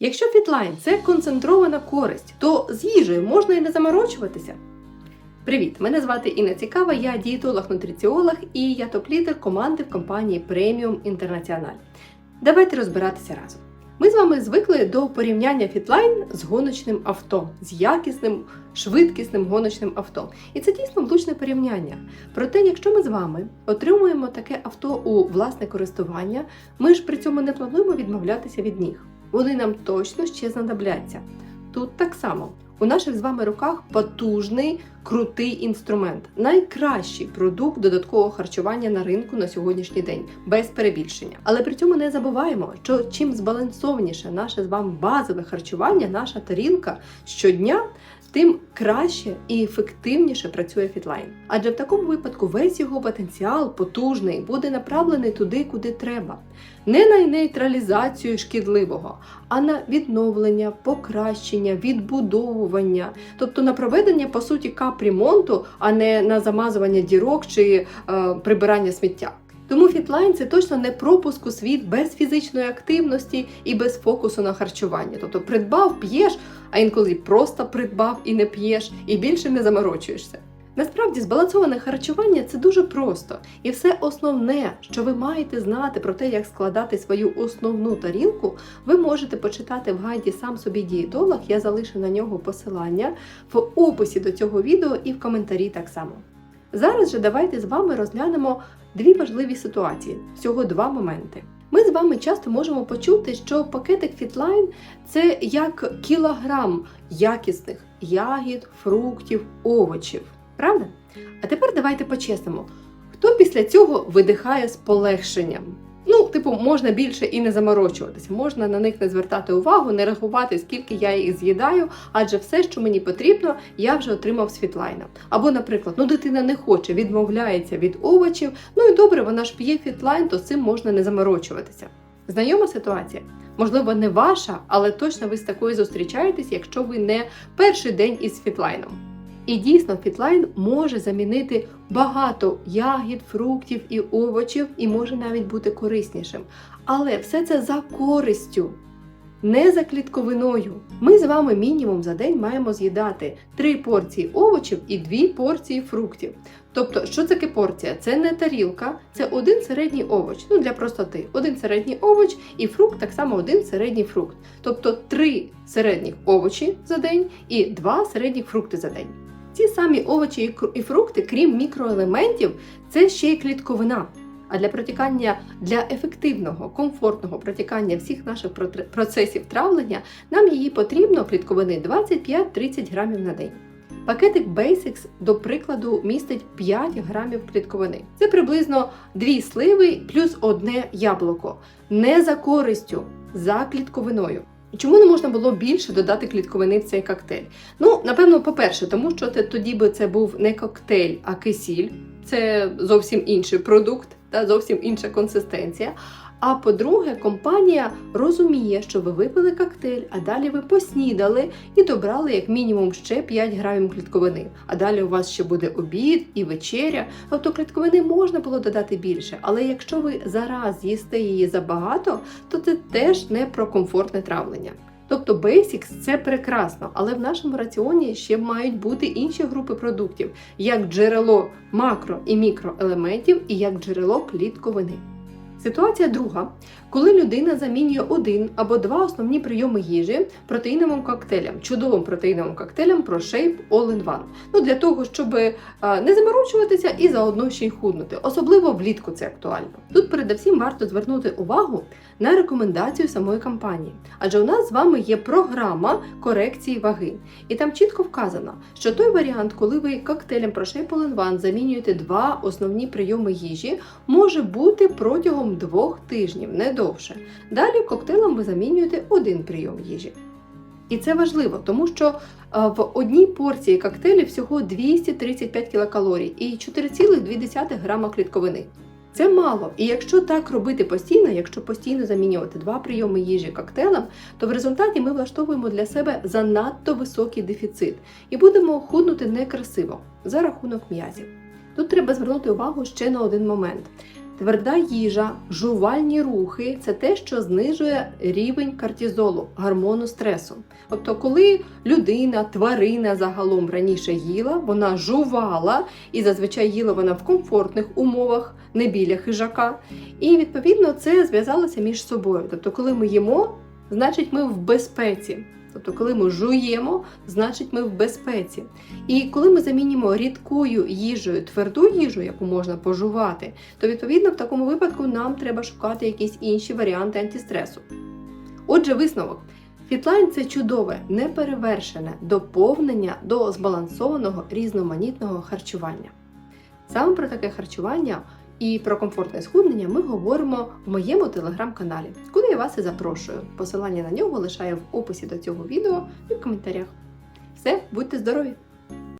Якщо фітлайн це концентрована користь, то з їжею можна і не заморочуватися. Привіт! Мене звати Інна Цікава, я дієтолог-нутриціолог і я топ-лідер команди в компанії Premium International. Давайте розбиратися разом. Ми з вами звикли до порівняння фітлайн з гоночним авто, з якісним, швидкісним гоночним авто. І це дійсно влучне порівняння. Проте, якщо ми з вами отримуємо таке авто у власне користування, ми ж при цьому не плануємо відмовлятися від них. Вони нам точно ще знадобляться. Тут так само. У наших з вами руках потужний, крутий інструмент, найкращий продукт додаткового харчування на ринку на сьогоднішній день, без перебільшення. Але при цьому не забуваємо, що чим збалансованіше наше з вами базове харчування, наша тарілка щодня, тим краще і ефективніше працює фітлайн. Адже в такому випадку весь його потенціал потужний буде направлений туди, куди треба. Не на нейтралізацію шкідливого, а на відновлення, покращення, відбудовування, тобто на проведення по суті капремонту, а не на замазування дірок чи е, прибирання сміття. Тому фітлайн це точно не пропуск у світ без фізичної активності і без фокусу на харчування. Тобто придбав, п'єш, а інколи просто придбав і не п'єш, і більше не заморочуєшся. Насправді, збалансоване харчування це дуже просто, і все основне, що ви маєте знати про те, як складати свою основну тарілку, ви можете почитати в гайді сам собі дієтолог. Я залишу на нього посилання в описі до цього відео і в коментарі так само. Зараз же давайте з вами розглянемо дві важливі ситуації, всього два моменти. Ми з вами часто можемо почути, що пакетик Фітлайн це як кілограм якісних ягід, фруктів, овочів. Правда? А тепер давайте по-чесному. Хто після цього видихає з полегшенням? Типу, можна більше і не заморочуватися, можна на них не звертати увагу, не рахувати, скільки я їх з'їдаю, адже все, що мені потрібно, я вже отримав з фітлайна. Або, наприклад, ну дитина не хоче, відмовляється від овочів, ну і добре, вона ж п'є фітлайн, то з цим можна не заморочуватися. Знайома ситуація? Можливо, не ваша, але точно ви з такою зустрічаєтесь, якщо ви не перший день із фітлайном. І дійсно, фітлайн може замінити багато ягід, фруктів і овочів, і може навіть бути кориснішим. Але все це за користю, не за клітковиною. Ми з вами мінімум за день маємо з'їдати 3 порції овочів і 2 порції фруктів. Тобто, що таке порція? Це не тарілка, це один середній овоч. Ну для простоти, один середній овоч і фрукт так само один середній фрукт. Тобто 3 середніх овочі за день і 2 середніх фрукти за день. Ці самі овочі і фрукти, крім мікроелементів, це ще й клітковина. А для протікання для ефективного, комфортного протікання всіх наших процесів травлення нам її потрібно клітковини 25-30 грамів на день. Пакетик Basics, до прикладу, містить 5 грамів клітковини. Це приблизно 2 сливи плюс одне яблуко. Не за користю, за клітковиною. Чому не можна було більше додати клітковини в цей коктейль? Ну, напевно, по-перше, тому що тоді би це був не коктейль, а кисіль. Це зовсім інший продукт та зовсім інша консистенція. А по-друге, компанія розуміє, що ви випили коктейль, а далі ви поснідали і добрали як мінімум ще 5 грамів клітковини. А далі у вас ще буде обід і вечеря. Тобто клітковини можна було додати більше, але якщо ви зараз їсте її забагато, то це теж не про комфортне травлення. Тобто Basics – це прекрасно, але в нашому раціоні ще мають бути інші групи продуктів, як джерело макро і мікроелементів і як джерело клітковини. Ситуація друга, коли людина замінює один або два основні прийоми їжі протеїновим коктейлем, чудовим протеїновим коктейлем ProShape All-in-One. Ну для того, щоб не заморочуватися і заодно ще й худнути. Особливо влітку це актуально. Тут передусім варто звернути увагу на рекомендацію самої компанії, адже у нас з вами є програма корекції ваги, і там чітко вказано, що той варіант, коли ви коктейлем ProShape All-in-One замінюєте два основні прийоми їжі, може бути протягом двох тижнів, не довше. Далі коктейлем ви замінюєте один прийом їжі. І це важливо, тому що в одній порції коктейлі всього 235 кілокалорій і 4,2 грама клітковини. Це мало. І якщо так робити постійно, якщо постійно замінювати два прийоми їжі коктейлем, то в результаті ми влаштовуємо для себе занадто високий дефіцит і будемо худнути некрасиво за рахунок м'язів. Тут треба звернути увагу ще на один момент. Тверда їжа, жувальні рухи це те, що знижує рівень кортизолу, гормону стресу. Тобто, коли людина, тварина загалом раніше їла, вона жувала, і зазвичай їла вона в комфортних умовах, не біля хижака. І відповідно це зв'язалося між собою. Тобто, коли ми їмо, значить ми в безпеці. Тобто, коли ми жуємо, значить ми в безпеці. І коли ми замінимо рідкою їжею тверду їжу, яку можна пожувати, то відповідно в такому випадку нам треба шукати якісь інші варіанти антистресу. Отже, висновок. Фітлайн це чудове, неперевершене доповнення до збалансованого різноманітного харчування. Саме про таке харчування і про комфортне схуднення ми говоримо в моєму телеграм-каналі, куди я вас і запрошую. Посилання на нього лишаю в описі до цього відео і в коментарях. Все, будьте здорові!